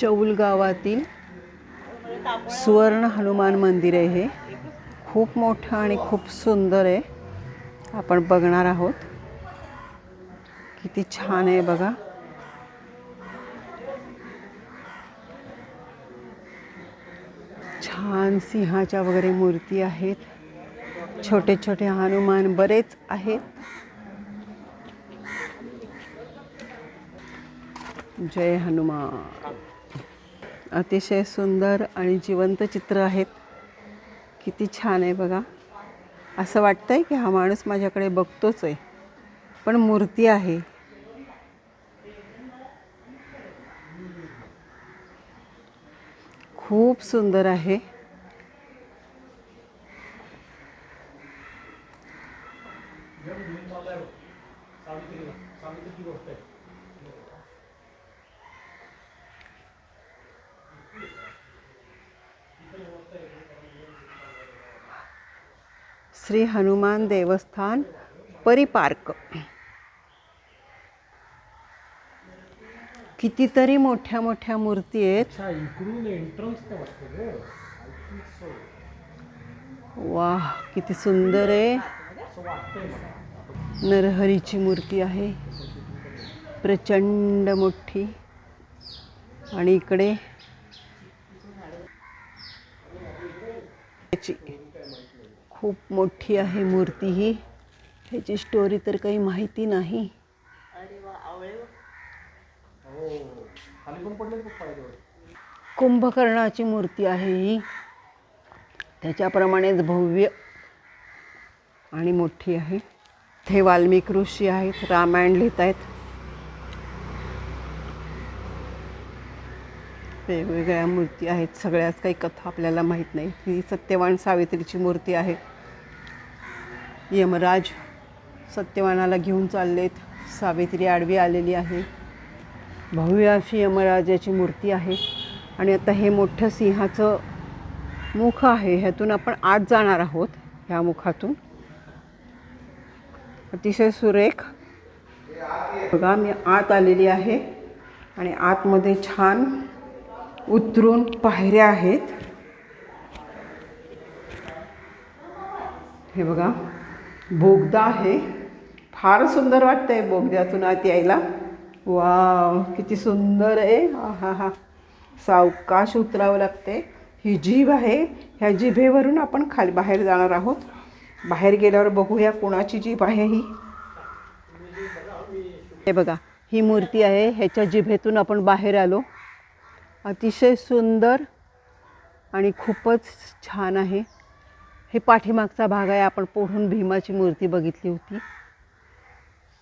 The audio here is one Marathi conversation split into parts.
चौल गावातील सुवर्ण हनुमान मंदिर आहे हे. खूप मोठं आणि खूप सुंदर आहे. आपण बघणार आहोत. किती छान आहे बघा. छान सिंहाच्या वगैरे मूर्ती आहेत. छोटे छोटे हनुमान बरेच आहेत. जय हनुमान. अतिशय सुंदर आणि जिवंत चित्र आहेत. किती छान आहे बघा. असं वाटतं आहे की हा माणूस माझ्याकडे बघतोच आहे. पण मूर्ती आहे. खूप सुंदर आहे. श्री हनुमान देवस्थान परिपार्क. कितीतरी मोठ्या मोठ्या मूर्ती आहेत. वा किती सुंदर आहे. नरहरीची मूर्ती आहे. प्रचंड मोठी. आणि इकडे याची. खूप मोठी आहे मूर्ती ही. ह्याची स्टोरी तर काही माहिती नाही. हो. कुंभकर्णाची मूर्ती आहे ही. त्याच्याप्रमाणेच भव्य आणि मोठी आहे. हे वाल्मिक ऋषी आहेत रामायण लिहित आहेत वेगवेगळ्या मूर्ती आहेत सगळ्याच काही कथा आपल्याला माहीत नाही. ही सत्यवान सावित्रीची मूर्ती आहे. यमराज सत्यवानाला घेऊन चाललेत. सावित्री आडवी आलेली आहे. भव्य अशी यमराजाची मूर्ती आहे. आणि आता हे मोठं सिंहाचं मुख आहे. ह्यातून आपण आत जाणार आहोत ह्या मुखातून. अतिशय सुरेख. बघा मी आत आलेली आहे. आणि आतमध्ये छान उतरून पायऱ्या आहेत. हे बघा. बोगदा आहे. फार सुंदर वाटतंय बोगद्यातून आत यायला. वाव किती सुंदर आहे. हा हा हा. सावकाश उतरावं लागते ही जीभ आहे. ह्या जिभेवरून आपण खाली बाहेर जाणार आहोत. बाहेर गेल्यावर बघूया कोणाची जीभ आहे ही. हे बघा ही मूर्ती आहे. ह्याच्या जिभेतून आपण बाहेर आलो. अतिशय सुंदर आणि खूपच छान आहे. हे पाठीमागचा भाग आहे आपण पुढून भीमाची मूर्ती बघितली होती.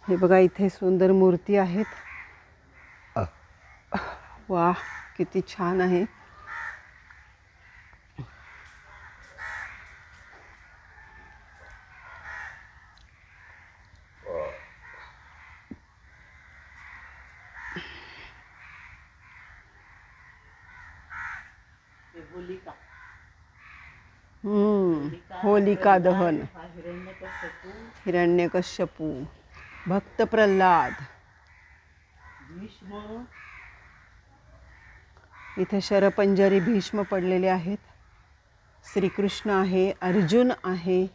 हे बघा इथे सुंदर मूर्ती आहेत. वा किती छान आहे. हम्म, होलिका दहन. हिरण्यकश्यपू. भक्त प्रल्हाद इथे शरपंजरी भीष्म पडलेले आहेत. श्रीकृष्ण आहे अर्जुन आहे.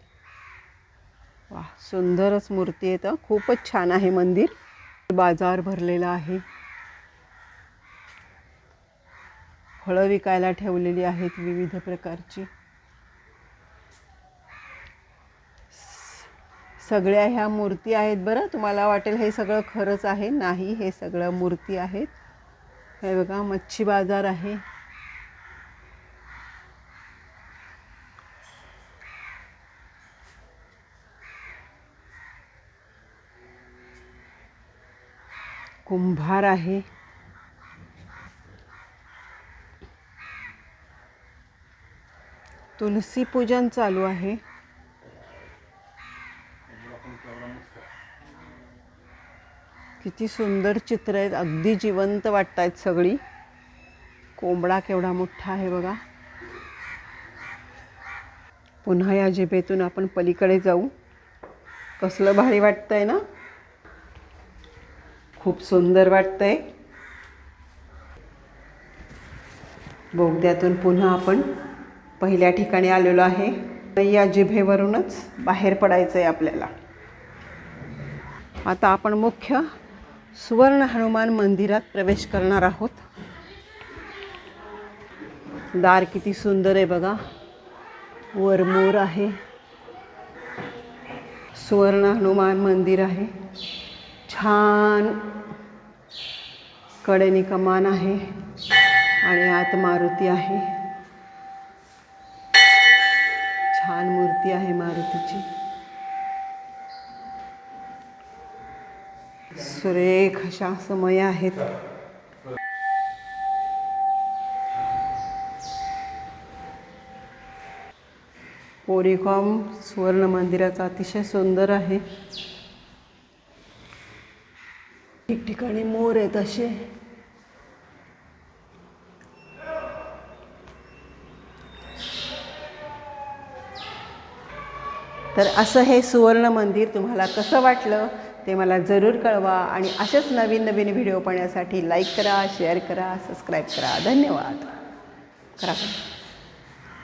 वा सुंदरच मूर्ती आहेत तर खूपच छान आहे मंदिर. बाजार भरलेला आहे. फळं विकायला ठेवलेली आहेत विविध प्रकारची. सगळ्या ह्या मूर्ती आहेत बरं. तुम्हाला वाटेल हे सगळं खरंच आहे. नाही हे सगळं मूर्ती आहेत. हे बघा मच्छी बाजार आहे. कुंभार आहे. तुलसी पूजन चालू आहे. किती सुंदर चित्र आहेत. अगदी जिवंत वाटत आहेत सगळी. कोंबडा केवढा मोठा आहे बघा. पुन्हा या जिभेतून आपण पलीकडे जाऊ. कसलं भारी वाटतंय ना? खूप सुंदर वाटतंय. बोगद्यातून पुन्हा आपण पहिल्या ठिकाणी आलेलो आहे. या जिभेवरूनच बाहेर पडायचं आहे आपल्याला. आता आपण मुख्य सुवर्ण हनुमान मंदिरात प्रवेश करणार आहोत. दार किती सुंदर आहे बघा. वर मोर आहे. सुवर्ण हनुमान मंदिर आहे. छान कडेने कमान आहे आणि आत मारुती आहे. छान मूर्ती आहे मारुतीची. सुरेख अशा समय आहेत. पोरिकॉम सुवर्ण मंदिराचं अतिशय सुंदर आहे. ठिकठिकाणी मोर आहेत असे. तर असं हे सुवर्ण मंदिर तुम्हाला कसं वाटलं? ते मला जरूर कळवा आणि असेच नवीन नवीन व्हिडिओ पाहण्यासाठी लाईक करा शेअर करा सबस्क्राईब करा. धन्यवाद. करा.